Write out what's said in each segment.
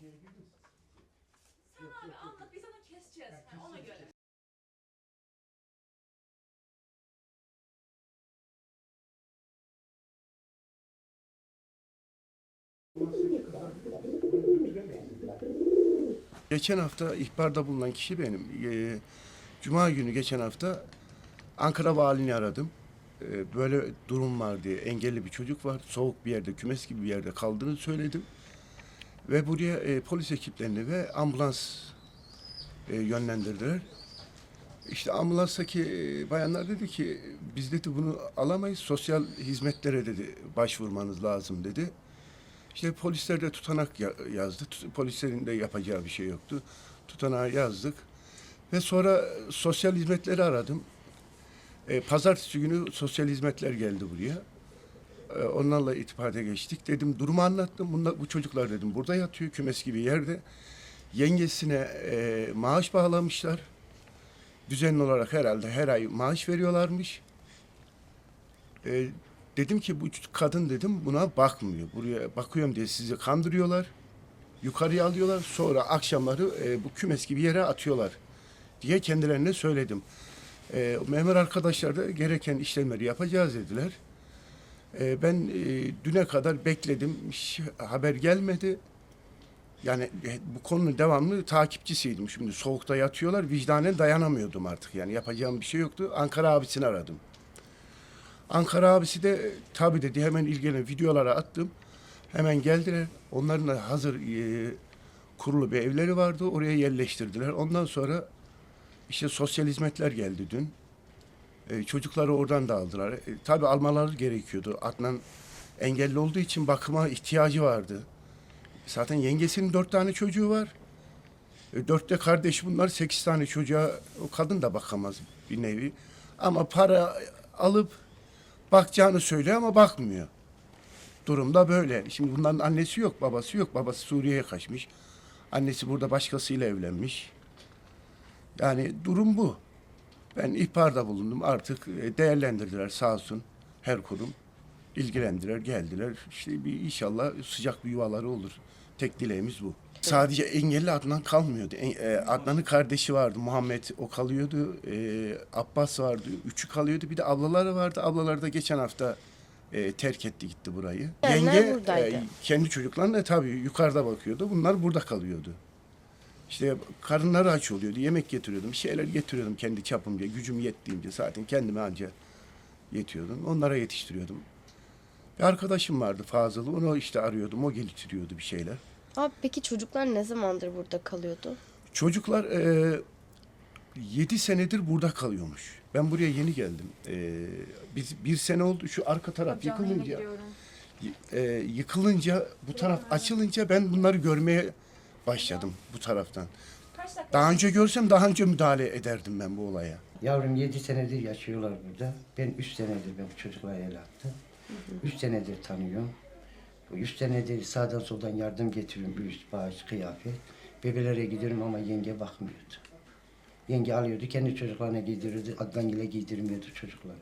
şeye girdin. Sen abi anlat biz onu keseceğiz. Ha, ona göre. Geçen hafta ihbarda bulunan kişi benim. Ee, Cuma günü geçen hafta Ankara valini aradım. Ee, böyle durum var diye engelli bir çocuk var. Soğuk bir yerde, kümes gibi bir yerde kaldığını söyledim. Ve buraya e, polis ekiplerini ve ambulans e, yönlendirdiler. İşte ambulanstaki e, bayanlar dedi ki biz dedi bunu alamayız. Sosyal hizmetlere dedi başvurmanız lazım dedi. İşte polisler de tutanak ya- yazdı. Polislerin de yapacağı bir şey yoktu. Tutanağı yazdık. Ve sonra sosyal hizmetleri aradım. E, pazartesi günü sosyal hizmetler geldi buraya. E, onlarla itibate geçtik. Dedim durumu anlattım. Bunlar, bu çocuklar dedim burada yatıyor kümes gibi yerde. Yengesine e, maaş bağlamışlar. Düzenli olarak herhalde her ay maaş veriyorlarmış. E, dedim ki bu kadın dedim buna bakmıyor. Buraya bakıyorum diye sizi kandırıyorlar. Yukarıya alıyorlar. Sonra akşamları e, bu kümes gibi yere atıyorlar diye kendilerine söyledim. E, memur arkadaşlar da gereken işlemleri yapacağız dediler. E, ben e, düne kadar bekledim. Haber gelmedi. Yani e, bu konunun devamlı takipçisiydim. Şimdi soğukta yatıyorlar. Vicdanen dayanamıyordum artık. Yani yapacağım bir şey yoktu. Ankara abisini aradım. Ankara abisi de e, tabii dedi hemen ilgilenen videolara attım. Hemen geldiler. Onların da hazır e, kurulu bir evleri vardı. Oraya yerleştirdiler. Ondan sonra işte sosyal hizmetler geldi dün. E, çocukları oradan da aldılar. E, tabii almaları gerekiyordu. Adnan engelli olduğu için bakıma ihtiyacı vardı. Zaten yengesinin dört tane çocuğu var. E, dörtte kardeş bunlar sekiz tane çocuğa o kadın da bakamaz bir nevi. Ama para alıp bakacağını söylüyor ama bakmıyor. Durumda böyle. Şimdi bunların annesi yok, babası yok. Babası Suriye'ye kaçmış. Annesi burada başkasıyla evlenmiş. Yani durum bu. Ben ihbarda bulundum. Artık e, değerlendirdiler sağ olsun her kurum. ilgilendiler, geldiler. İşte bir inşallah sıcak bir yuvaları olur. Tek dileğimiz bu. Sadece engelli Adnan kalmıyordu. E, Adnan'ın kardeşi vardı. Muhammed o kalıyordu. E, Abbas vardı. Üçü kalıyordu. Bir de ablaları vardı. Ablaları da geçen hafta e, terk etti gitti burayı. Diğerler buradaydı. kendi çocuklarına tabii yukarıda bakıyordu. Bunlar burada kalıyordu. İşte karınları aç oluyordu. Yemek getiriyordum. Bir şeyler getiriyordum kendi çapımca. Gücüm yettiğince zaten kendime anca yetiyordum. Onlara yetiştiriyordum. Bir arkadaşım vardı Fazıl. Onu işte arıyordum. O getiriyordu bir şeyler. Abi peki çocuklar ne zamandır burada kalıyordu? Çocuklar e, 7 senedir burada kalıyormuş. Ben buraya yeni geldim. E, biz bir sene oldu. Şu arka taraf yıkılınca e, yıkılınca bu taraf açılınca ben bunları görmeye başladım bu taraftan. Kaç dakika? Daha önce görsem daha önce müdahale ederdim ben bu olaya. Yavrum 7 senedir yaşıyorlar burada. Ben 3 senedir ben bu çocuklara el attım. 3 senedir tanıyorum. Bu 3 senedir sağdan soldan yardım getiriyorum. Bir üst bağış, kıyafet. Bebelere gidiyorum ama yenge bakmıyordu. Yenge alıyordu, kendi çocuklarına giydiriyordu. Adnan ile giydirmiyordu çocukları.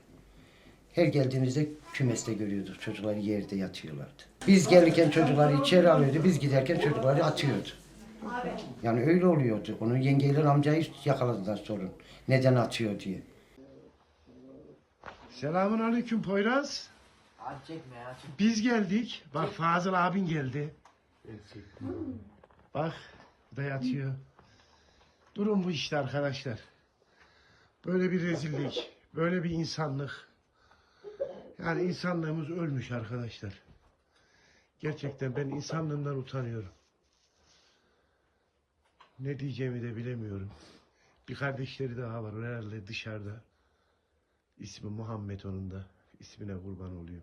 Her geldiğimizde kümeste görüyorduk. Çocuklar yerde yatıyorlardı. Biz gelirken çocukları içeri alıyordu, biz giderken çocukları atıyordu. Yani öyle oluyordu. Onu yengeyle amcayı yakaladılar sorun. Neden atıyor diye. Selamun aleyküm Poyraz. Biz geldik. Bak Fazıl abin geldi. Bak bu da yatıyor. Durum bu işte arkadaşlar. Böyle bir rezillik, böyle bir insanlık. Yani insanlığımız ölmüş arkadaşlar. Gerçekten ben insanlığımdan utanıyorum. Ne diyeceğimi de bilemiyorum. Bir kardeşleri daha var herhalde dışarıda. İsmi Muhammed onun da. İsmine kurban olayım.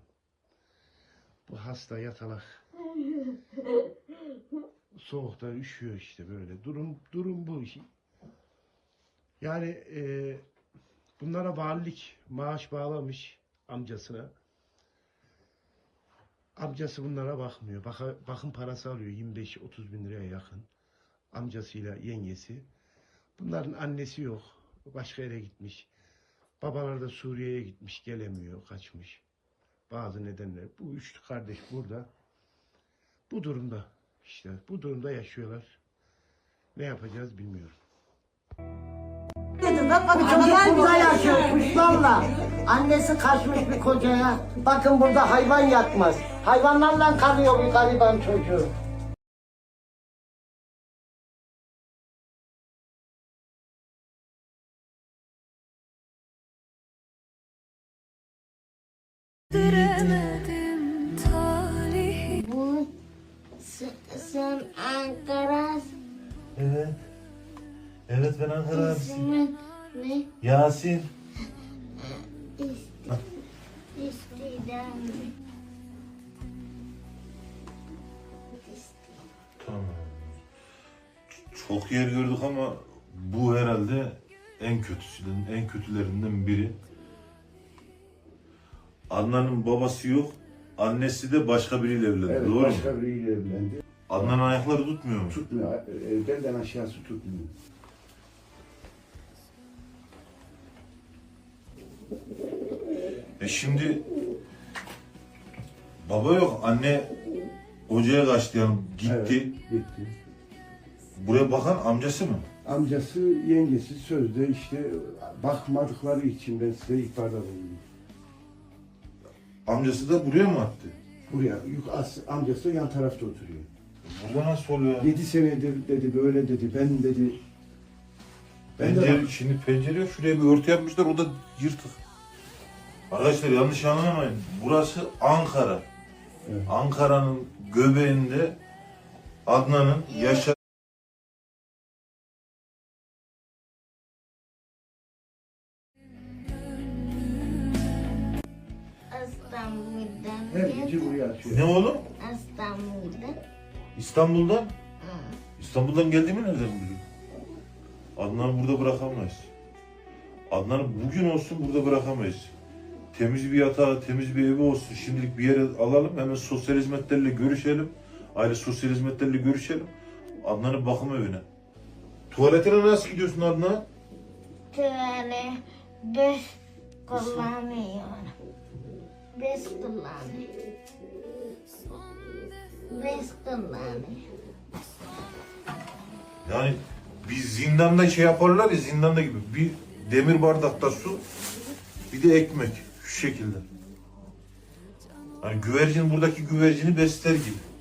Bu hasta yatalak. Soğukta üşüyor işte böyle. Durum durum bu. Yani e, bunlara valilik maaş bağlamış amcasına. Amcası bunlara bakmıyor. Baka, bakım parası alıyor 25-30 bin liraya yakın. Amcasıyla yengesi. Bunların annesi yok. Başka yere gitmiş. Babalar da Suriye'ye gitmiş, gelemiyor, kaçmış. Bazı nedenler. Bu üç kardeş burada. Bu durumda. İşte bu durumda yaşıyorlar. Ne yapacağız bilmiyorum. Dedim bak yaşıyor kuşlarla. Annesi kaçmış bir kocaya. Bakın burada hayvan yatmaz. Hayvanlarla kalıyor bir gariban çocuğu. Evet ben Ankara abisiyim. ismin ne? Yasin. İst, istidam. Tamam. Çok yer gördük ama bu herhalde en kötüsünden, en kötülerinden biri. Adnan'ın babası yok, annesi de başka biriyle evlendi. Evet, Doğru mu? başka biriyle evlendi. Adnan'ın ayakları tutmuyor mu? Tutmuyor. Belden aşağısı tutmuyor. E şimdi baba yok, anne hocaya kaçtı yani gitti. Evet, gitti. Buraya bakan amcası mı? Amcası, yengesi sözde işte bakmadıkları için ben size ihbarda bulundum. Amcası da buraya mı attı? Buraya, yuk, as, amcası yan tarafta oturuyor. Burada nasıl oluyor? Yedi senedir dedi, böyle dedi, ben dedi. Ben de Pencere, şimdi pencere yok. Şuraya bir örtü yapmışlar. O da yırtık. Arkadaşlar yanlış anlamayın. Burası Ankara. Evet. Ankara'nın göbeğinde Adnan'ın yaşa İstanbul'dan her geldim. gece buraya açıyor. ne oğlum? İstanbul'dan. İstanbul'dan. İstanbul'dan geldiğimi nereden biliyor? Adnan'ı burada bırakamayız. Adnan'ı bugün olsun burada bırakamayız. Temiz bir yatağı, temiz bir evi olsun. Şimdilik bir yere alalım. Hemen sosyal hizmetlerle görüşelim. Aile sosyal hizmetlerle görüşelim. Adnan'ın bakım evine. Tuvaletine nasıl gidiyorsun Adnan? Tüvele bez kullanıyorum. Bez kullanıyorum. Bez kullanıyorum. Yani bir zindanda şey yaparlar ya zindanda gibi. Bir demir bardakta su, bir de ekmek. Şekilde. Hani güvercin buradaki güvercini besler gibi.